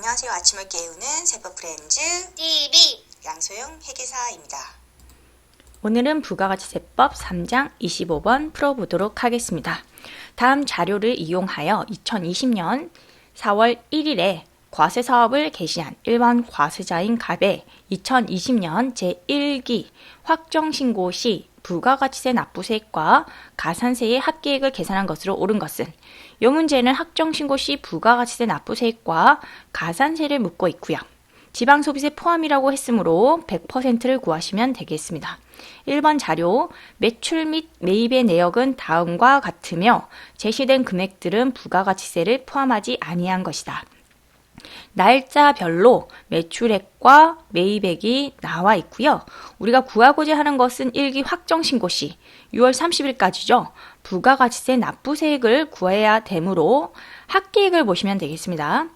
안녕하세요. 아침을 깨우는 세법 프렌즈 TV 양소영 회계사입니다. 오늘은 부가가치세법 3장 25번 풀어보도록 하겠습니다. 다음 자료를 이용하여 2020년 4월 1일에 과세 사업을 개시한 일반 과세자인 갑의 2020년 제1기 확정 신고 시 부가가치세 납부세액과 가산세의 합계액을 계산한 것으로 옳은 것은 이 문제는 확정 신고 시 부가가치세 납부세액과 가산세를 묻고 있고요. 지방소비세 포함이라고 했으므로 100%를 구하시면 되겠습니다. 1번 자료, 매출 및 매입의 내역은 다음과 같으며 제시된 금액들은 부가가치세를 포함하지 아니한 것이다. 날짜별로 매출액과 매입액이 나와 있고요. 우리가 구하고자 하는 것은 일기 확정 신고 시 6월 30일까지죠. 부가가치세 납부세액을 구해야 되므로 합계액을 보시면 되겠습니다.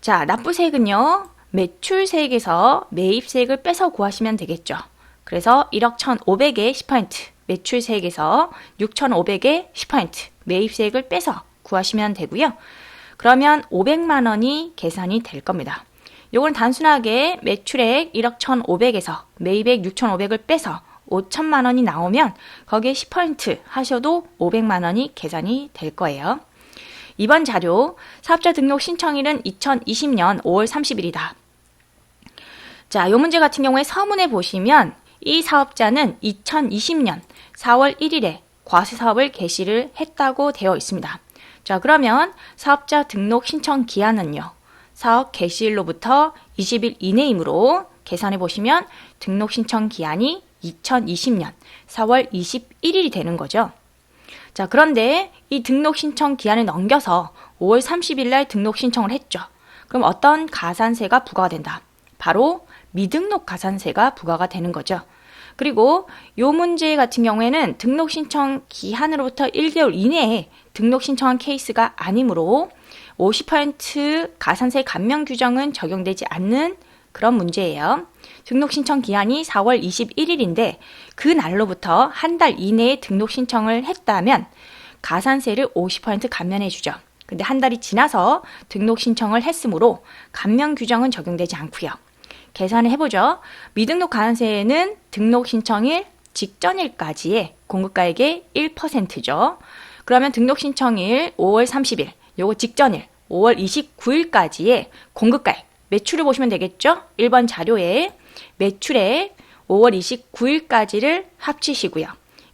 자, 납부세액은요. 매출세액에서 매입세액을 빼서 구하시면 되겠죠. 그래서 1억 1,500에 10%, 매출세액에서 6,500에 10%, 매입세액을 빼서 구하시면 되고요. 그러면 500만 원이 계산이 될 겁니다. 요건 단순하게 매출액 1억 1,500에서 매입액 6,500을 빼서 5천만 원이 나오면 거기에 10% 하셔도 500만 원이 계산이 될 거예요. 이번 자료 사업자 등록 신청일은 2020년 5월 30일이다. 자, 이 문제 같은 경우에 서문에 보시면 이 사업자는 2020년 4월 1일에 과세 사업을 개시를 했다고 되어 있습니다. 자, 그러면 사업자 등록 신청 기한은요. 사업 개시일로부터 20일 이내이므로 계산해 보시면 등록 신청 기한이 2020년 4월 21일이 되는 거죠. 자, 그런데 이 등록 신청 기한을 넘겨서 5월 30일 날 등록 신청을 했죠. 그럼 어떤 가산세가 부과가 된다? 바로 미등록 가산세가 부과가 되는 거죠. 그리고 요 문제 같은 경우에는 등록 신청 기한으로부터 1개월 이내에 등록 신청한 케이스가 아니므로 50% 가산세 감면 규정은 적용되지 않는 그런 문제예요. 등록 신청 기한이 4월 21일인데 그 날로부터 한 달 이내에 등록 신청을 했다면 가산세를 50% 감면해 주죠. 근데 한 달이 지나서 등록 신청을 했으므로 감면 규정은 적용되지 않고요. 계산을 해보죠. 미등록 가산세는 등록 신청일 직전일까지의 공급가액의 1%죠. 그러면 등록 신청일 5월 30일, 요거 직전일 5월 29일까지의 공급가액 매출을 보시면 되겠죠? 1번 자료에 매출액 5월 29일까지를 합치시고요.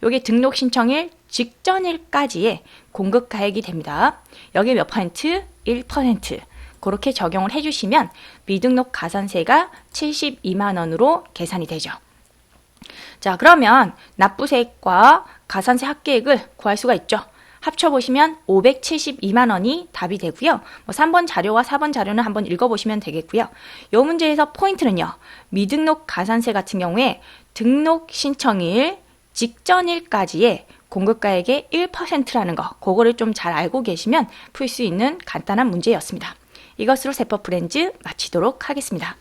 요게 등록 신청일 직전일까지의 공급 가액이 됩니다. 여기 몇 퍼센트? 1%. 그렇게 적용을 해주시면 미등록 가산세가 72만 원으로 계산이 되죠. 자, 그러면 납부세액과 가산세 합계액을 구할 수가 있죠. 합쳐보시면 572만 원이 답이 되고요. 뭐 3번 자료와 4번 자료는 한번 읽어보시면 되겠고요. 이 문제에서 포인트는요. 미등록 가산세 같은 경우에 등록 신청일 직전일까지의 공급가액의 1%라는 거, 그거를 좀 잘 알고 계시면 풀 수 있는 간단한 문제였습니다. 이것으로 세법 브랜즈 마치도록 하겠습니다.